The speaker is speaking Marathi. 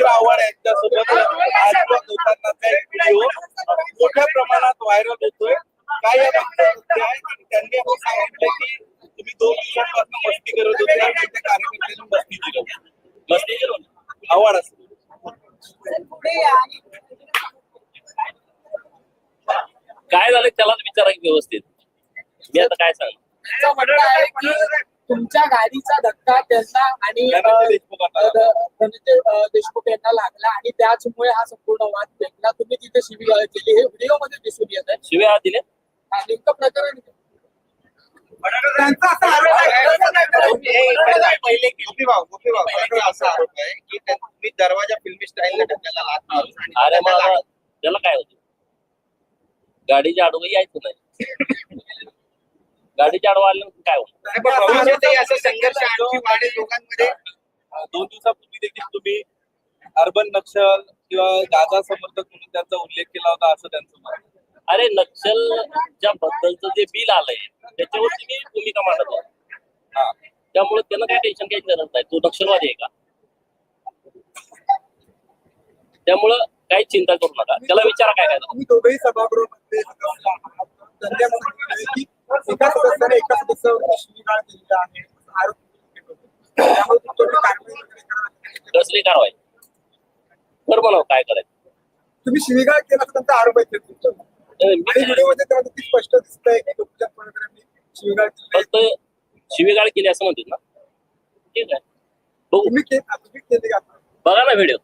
रवींद्र आव्हाड यांच्यासोबत भाजप होतानाचा एक व्हिडिओ मोठ्या प्रमाणात व्हायरल होतोय. काय या मागचं आहे त्यांनी असं सांगितलं की तुम्ही दोन दिवसांपासून मस्ती करत होते आणि त्यांच्या कार्यकर्त्यांनी मस्ती केली मस्ती केलं आव्हाड काय झालं त्यालाच विचारा की व्यवस्थित. मी आता काय सांग? तुमच्या गाडीचा धक्का त्यांना आणि धनंजय देशमुख यांना लागला आणि त्याचमुळे हा संपूर्ण वाद पेटला तुम्ही तिथे शिबिगाळ केली. हे व्हिडिओमध्ये दिसून येत आहे. शिव्या दिले हा, नेमकं प्रकरण त्यांचा असा आरोप आहे. पहिले गोपी भाऊ गोपी भाऊ. त्यांचा असा आरोप आहे की तुम्ही दरवाजा फिल्मी स्टाईलने ढकलला. लात मारून. त्याला काय होतं? गाडीच्या आडवं यायचं नाही? गाडीच्या आडवं काय होतं नाही, पण भविष्यातही असं संघर्ष आणखी वाढेल लोकांमध्ये. दोन दिवसापूर्वी देखील तुम्ही अर्बन नक्षल किंवा गाजा समर्थक म्हणून त्यांचा उल्लेख केला होता असं त्यांचं मत आहे. अरे नक्षलच्या बद्दलचं जे बिल आलंय त्याच्यावरती मी भूमिका मांडत होतो हा. त्यामुळे त्याला काही टेन्शन घ्यायची गरज नाही. तो नक्षलवादी आहे का? त्यामुळं काही चिंता करू नका. त्याला विचारा काय काय. तुम्ही दोघेही सभागृहामध्ये त्यांनी की सदस्याने एका सदस्यावर शिवीगाळ केलेला आहे आरोप. त्यामुळे तुम्ही कारवाई. कसली कारवाई म्हणावं काय करायचं तुम्ही शिवीगाळ केला त्यांचा आरोप आहे आणि व्हिडिओमध्ये तर स्पष्ट दिसतंय की शिवीगाळ. फक्त शिवीगाळ केली असं म्हणतात ना ठीक आहे तुम्ही केली बघा ना व्हिडिओ